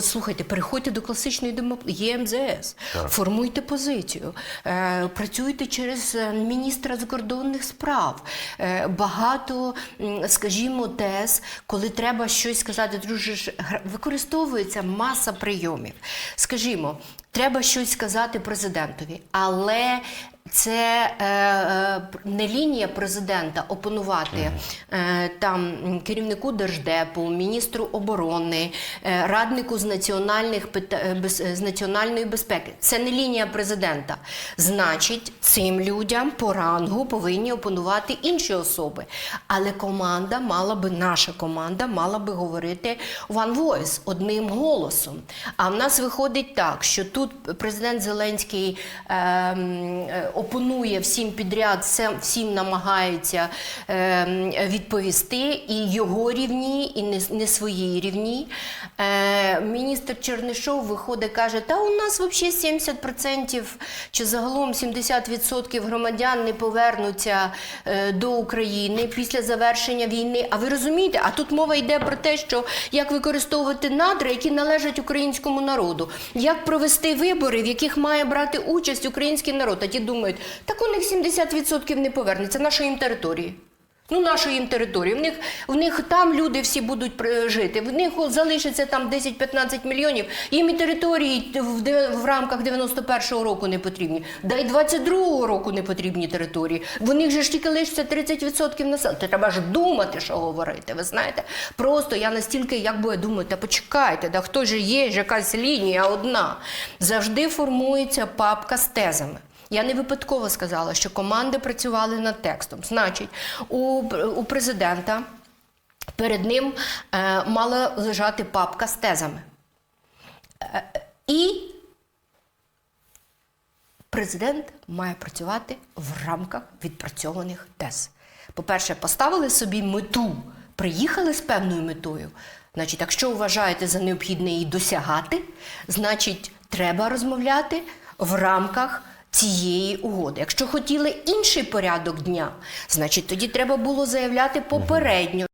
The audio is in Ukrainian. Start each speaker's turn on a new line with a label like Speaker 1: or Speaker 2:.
Speaker 1: Слухайте, переходьте до класичної демократії, ЄМЗС, формуйте позицію, е, працюйте через е, міністра закордонних справ. Е, багато, скажімо, тез, коли треба щось сказати, друже, використовується маса прийомів. Скажімо, треба щось сказати президентові, але це е, е, не лінія президента опонувати е, там керівнику держдепу, міністру оборони, е, раднику з національних з національної безпеки. Це не лінія президента. Значить, цим людям по рангу повинні опонувати інші особи. Але команда мала би, наша команда мала би говорити one voice, одним голосом. А в нас виходить так, що тут президент Зеленський е, е, опонує всім підряд, всім намагається е, відповісти, і його рівні, і не, не свої рівні. Е, міністр Чернишов виходить, каже: та у нас взагалі 70% чи загалом 70% громадян не повернуться е, до України після завершення війни. А ви розумієте? А тут мова йде про те, що як використовувати надра, які належать українському народу, як провести вибори, в яких має брати участь український народ. А ті думають, так у них 70% не повернеться нашої їм території. Ну, нашої їм території. В них, в них там люди всі будуть жити. В них залишиться там 10-15 мільйонів. Їм і території в, в рамках 91-го року не потрібні. Да й 22-го року не потрібні території. В них же ж тільки лишиться 30% населення. Треба ж думати, що говорити. Ви знаєте? Просто я настільки, як би думаю, та почекайте, да хто ж є ж якась лінія одна. Завжди формується папка з тезами. Я не випадково сказала, що команди працювали над текстом. Значить, у, у президента перед ним е, мала лежати папка з тезами. Е, і президент має працювати в рамках відпрацьованих тез. По-перше, поставили собі мету, приїхали з певною метою. Значить, якщо вважаєте за необхідне її досягати, значить, треба розмовляти в рамках цієї угоди. Якщо хотіли інший порядок дня, значить тоді треба було заявляти попередньо.